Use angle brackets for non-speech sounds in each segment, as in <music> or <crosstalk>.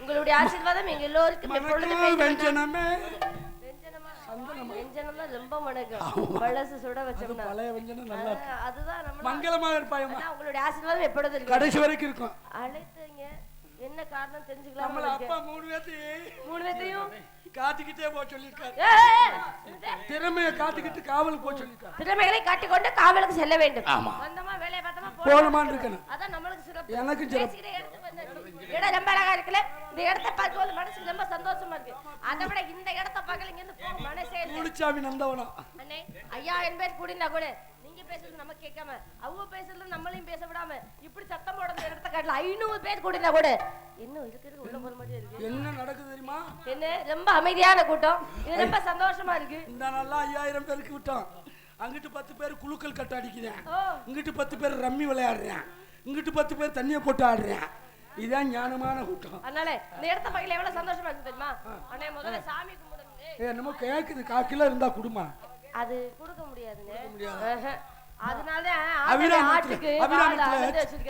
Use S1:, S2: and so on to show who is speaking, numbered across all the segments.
S1: உங்களுடைய ஆசீர்வாதம் எப்பொழுது இருக்கு.
S2: கடைசி வரைக்கும் இருக்கும்.
S1: அழைத்தீங்க. என்ன காரணம் தெரிஞ்சுக்கலாம்
S2: நம்மள அப்பா மூணு பேர்த்தையும்
S1: மூணு பேர்த்தையும்
S2: காத்துக்கிட்டே போக சொல்லியிருக்காரு. திறமையை காத்துக்கிட்டு காவலுக்கு போக சொல்லியிருக்காரு.
S1: திறமைகளை காட்டிக்கொண்டு காவலுக்கு செல்ல வேண்டும்.
S3: ஆமா.
S1: வந்தமா வேலையை பார்த்தோமா
S2: போகணுமான்னு இருக்கணும்.
S1: அதான் நம்மளுக்கு சிறப்பு.
S2: சிறப்பு.
S1: இடம் ரொம்ப அழகா இருக்குல்ல? இந்த இடத்த பார்க்கும்போது மனசுக்கு ரொம்ப சந்தோஷமா இருக்கு. அதை விட இந்த இடத்த பார்க்கல இங்க இருந்து போக மனசே
S2: குளிச்சாமி நந்தவனம்
S1: அண்ணே ஐயாயிரம் பேர் கூடினா கூட. நீங்க பேசுறது நம்ம கேட்காம அவங்க பேசுறது நம்மளையும் பேச விடாம இப்படி சத்தம் போட இந்த இடத்த காட்டல ஐநூறு பேர் கூடினா கூட. இன்னும் இருக்கிறது உள்ள போற மாதிரி இருக்கு.
S2: என்ன நடக்குது தெரியுமா?
S1: என்ன ரொம்ப அமைதியான கூட்டம். இது ரொம்ப சந்தோஷமா இருக்கு.
S2: இந்த நல்லா ஐயாயிரம் பேருக்கு விட்டோம். அங்கிட்டு பத்து பேர் குழுக்கள் கட்ட அடிக்கிறேன். இங்கிட்டு பத்து பேர் ரம்மி விளையாடுறேன். இங்கிட்டு பத்து பேர் தண்ணியை போட்டு ஆடுறேன். இதான் ஞானமான கூட்டம்.
S1: அதனால இந்த இடத்த பார்க்கல எவ்வளவு சந்தோஷமா இருக்கு தெரியுமா? அண்ணே முதல்ல சாமி கும்பிடுங்க
S2: என்னமோ கேக்குது கா கிலோ இருந்தா குடுமா?
S1: அது கொடுக்க முடியாதுங்க ஆஹா. அதனால.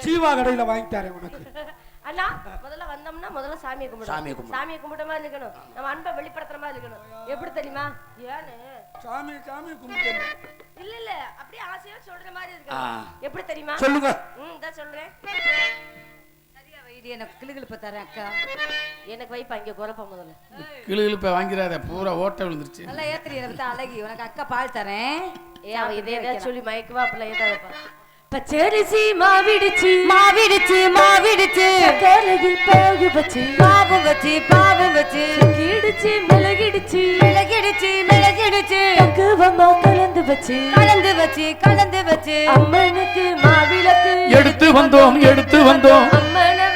S2: சீவா கடையில வாங்கி தரேன் உனக்கு. <laughs>
S1: அண்ணா முதல்ல வந்தோம்னா முதல்ல சாமியை கும்பிடணும்.
S3: சாமியை கும்பிடணும்.
S1: சாமியை கும்பிட்ட மாதிரி இருக்கணும். நம்ம அன்பை வெளிப்படுத்துற மாதிரி இருக்கணும். எப்படி தெரியுமா? ஏன்னு.
S2: சாமி சாமி கும்பிட்டு
S1: இல்ல இல்ல. அப்படியே ஆசையா சொல்ற மாதிரி
S3: ஆ.
S1: இருக்கணும் எப்படி தெரியுமா?
S2: சொல்லுங்க.
S1: ம் தான் சொல்றேன்.
S4: வைடி எனக்கு கிளுகிழுப்ப தரேன் அக்கா.
S1: எனக்கு வைப்பா இங்க குழப்பம் முதல்ல.
S3: கிளு கிளுப்பை வாங்கிறாத பூரா ஓட்ட விழுந்துருச்சு.
S4: நல்லா ஏத்திரி பத்தி அழகி. உனக்கு அக்கா பால் தரேன்.
S1: ஏ அவ இதே ஏதாவது சொல்லி மயக்குவா அப்படிலாம் ஏதாவதுப்பா பச்சரிசி மாவிடுச்சு.
S4: மாவிடுச்சு மாவிடுச்சு.
S1: கரையில் பாகு பச்சு.
S4: பாபம் வச்சு பாபம் வச்சு.
S1: கிடிச்சு மிளகிடுச்சு.
S4: மிளகிடுச்சு மிளகிடுச்சு.
S1: பக்குவமா கலந்து வச்சு.
S4: கலந்து வச்சு கலந்து வச்சு.
S1: அம்மனுக்கு மாவிளக்கு.
S3: எடுத்து வந்தோம் எடுத்து வந்தோம்.
S1: அம்மனவ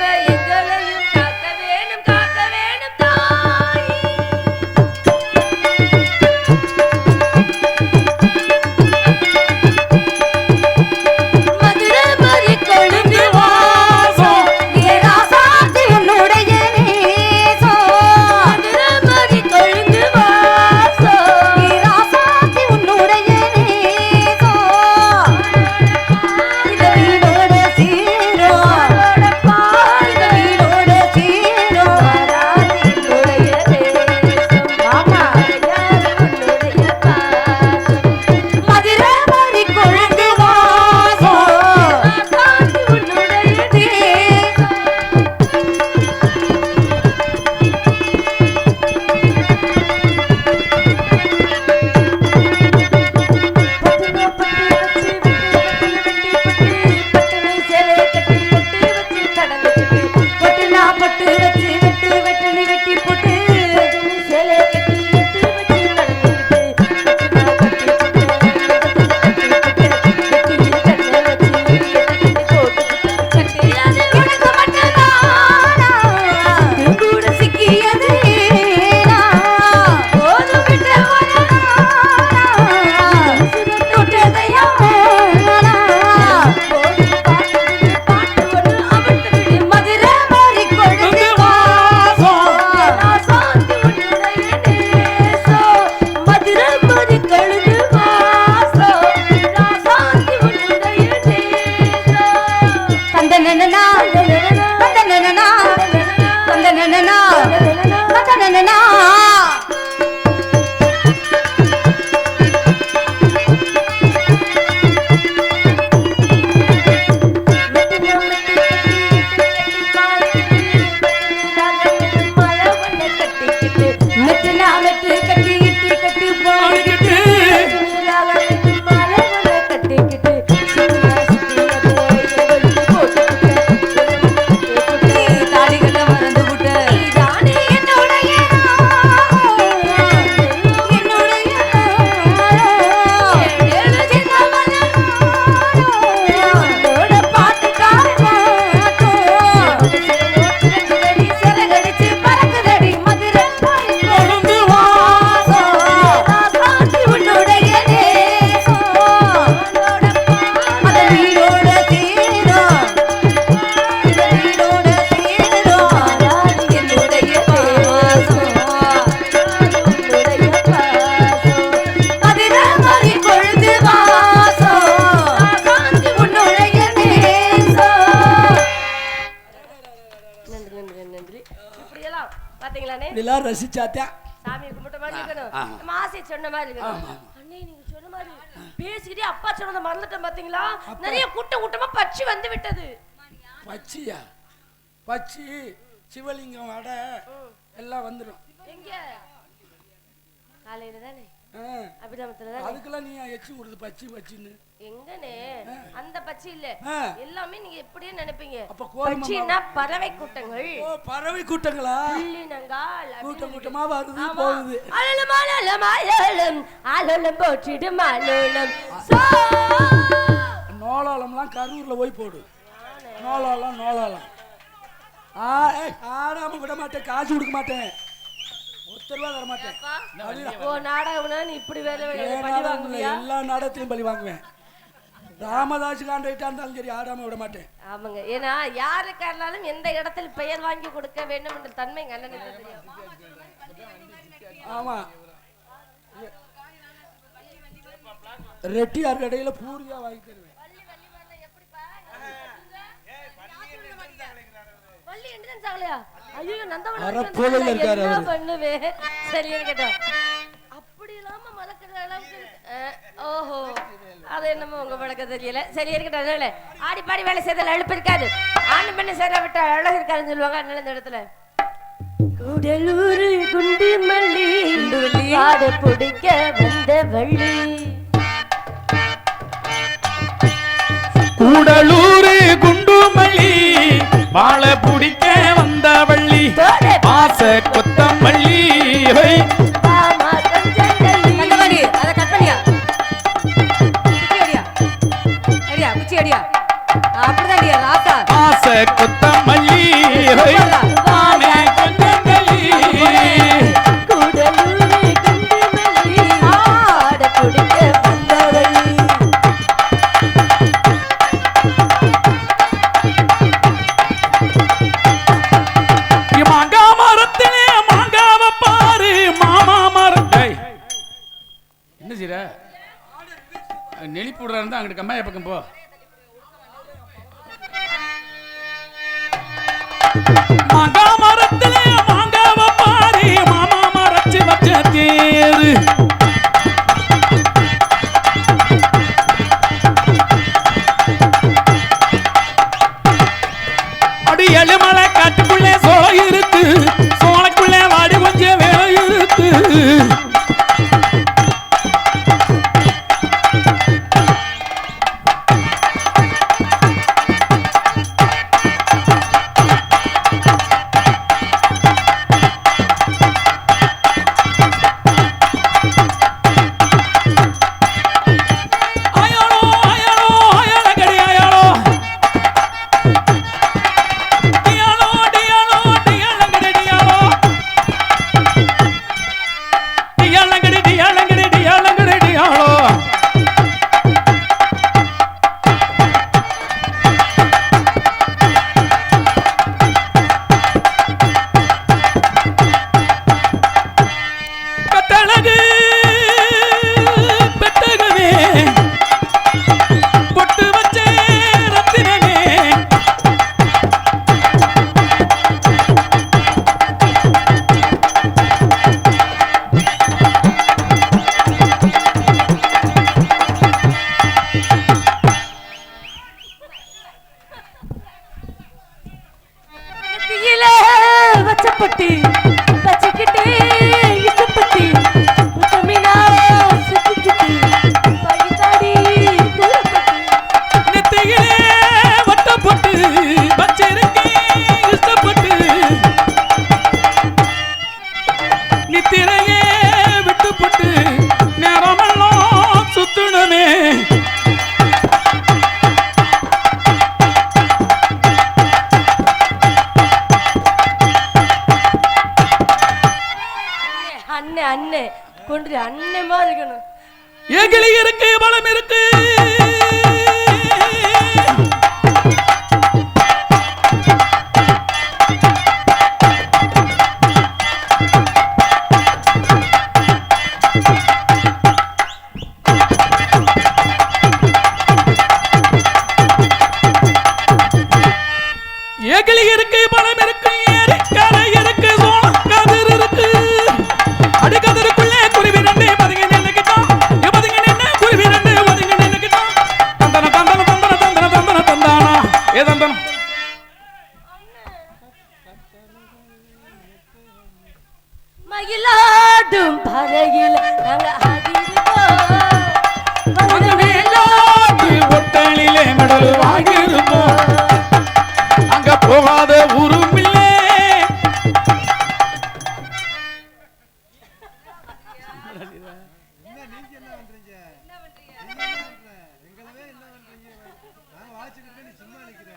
S2: ரசிச்சாத்தான்
S1: சாமியை கும்பிட்ட மாதிரி இருக்கணும். ஆசை சொன்ன மாதிரி இருக்கணும். அண்ணே நீங்க சொன்ன மாதிரி பேசிக்கிட்டே அப்பா சொன்னதை மறந்துட்டேன் பாத்தீங்களா? நிறைய கூட்ட கூட்டமா பச்சி வந்து விட்டது.
S2: பச்சியா பச்சி சிவலிங்கம் வடை எல்லாம் வந்துடும்
S1: எங்க? காலையில தானே
S2: ஆ,
S1: அபிராமத்துல தானே
S2: அதுக்கெல்லாம் நீ எச்சி கொடுத்து பச்சி பச்சின்னு
S1: எங்கனே? அந்த பச்சி இல்ல. எல்லாமே நீங்க எப்படியே நினைப்பீங்க. பச்சின்னா பறவை கூட்டங்கள்.
S2: ஓ பறவை கூட்டங்களா?
S1: புள்ளினங்கால்
S2: கூட்டம் கூட்டமா வருது. போகுது.
S1: அலலும் அலலும் அலலும். அலலும் போற்றிடும் அலலும். சோ.
S2: நோளாலம்லாம் கரூர்ல போய் போடு. ஆ ஏய், ஆடாம விட மாட்டேன். காசு கொடுக்க மாட்டேன்.
S1: பழி
S2: எல்லா நாடகத்திலையும் பலி வாங்குவேன். ராமதாஸ் காண்டாயிட்டா இருந்தாலும் சரி ஆடாம விட மாட்டேன்.
S1: ஆமாங்க. ஏன்னா யாருக்கா இருந்தாலும் எந்த இடத்தில் பெயர் வாங்கி கொடுக்க வேண்டும் என்ற தன்மை எங்க அண்ணனுக்கு தெரியும்.
S2: ஆமா. ரெட்டியார் கடையில பூரியா வாங்கி தருவேன்.
S1: ஐயோ நந்தவனம். பண்ணுவேன்? சரின்னு கேட்டோம் ஓஹோ. அது என்னமோ உங்க பழக்க தெரியல. சரி இருக்கட்டும் அதனால. ஆடி பாடி வேலை செய்தல அழுப்பு இருக்காது. ஆண் பண்ணி சேர விட்ட அழகு இருக்காதுன்னு சொல்லுவாங்க. அதனால இந்த இடத்துல. கூடலூர் குண்டு மல்லி ஆடு பிடிக்க வந்த வள்ளி.
S3: கூடலூரு குண்டுமல்லி வாழை பிடிக்க வந்த வள்ளி. பாச கொத்தமல்லி
S1: ஆடியிருக்கோம்
S3: அங்க மேலாட்டு ஒட்டலிலே மெடல் வாங்கியிருப்போம் அங்க போகாத சும்மா
S2: எனக்கு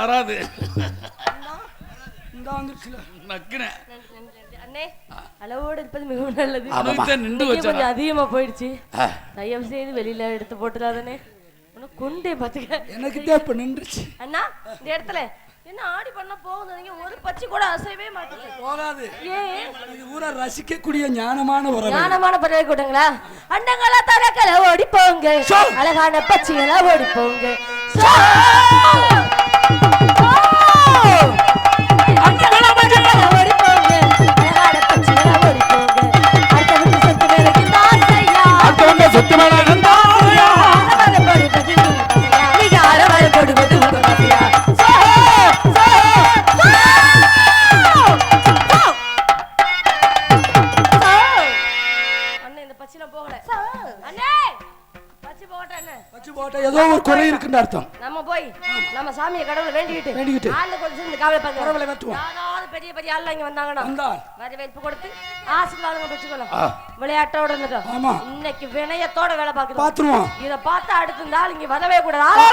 S3: வராது.
S2: இந்த வந்துருச்சுல.
S3: நக்குன.
S1: அண்ணே அளவோடு இருப்பது மிகவும் நல்லது.
S3: நின்று
S1: கொஞ்சம் அதிகமா போயிடுச்சு. தயவு செய்து வெளியில எடுத்து போட்டுறாதனே உனக்கு குண்டே பாத்துக்க
S2: எனக்கிட்டே இப்ப நின்றுச்சு.
S1: அண்ணா இந்த இடத்துல என்ன ஆடி பண்ண போகுது? ஒரு பச்சை கூட அசையவே மாட்டீங்க.
S2: போகாது.
S1: ஏன்?
S2: இது ஊரை ரசிக்கக்கூடிய ஞானமான உறவு.
S1: ஞானமான பறவை கூட்டங்களா? அண்டங்களா தரக்கல ஓடி போங்க அழகான பச்சைகளா ஓடி போங்க
S2: இருக்குன்னு அர்த்தம்
S1: நம்ம போய் நம்ம சாமியை கடவுளை வேண்டிக்கிட்டு
S2: வேண்டிக்கிட்டு.
S1: ஆளு கொஞ்சம் சேர்ந்து காவலை
S2: கடவுளை
S1: பார்க்க
S2: வெட்டுவோம்.
S1: யாராவது பெரிய பெரிய ஆள் இங்க வந்தாங்கன்னா
S2: வந்தால்
S1: வரவேற்பு கொடுத்து ஆசீர்வாதங்க பெற்றுக்கலாம்
S3: ஆ.
S1: விளையாட்டோட இருந்துட்டோம்
S2: ஆமா.
S1: இன்னைக்கு வினயத்தோட வேலை பார்க்குறோம்
S2: பாத்துருவோம்
S1: இத பார்த்தா அடுத்த நாள் இங்க வரவே கூடாது?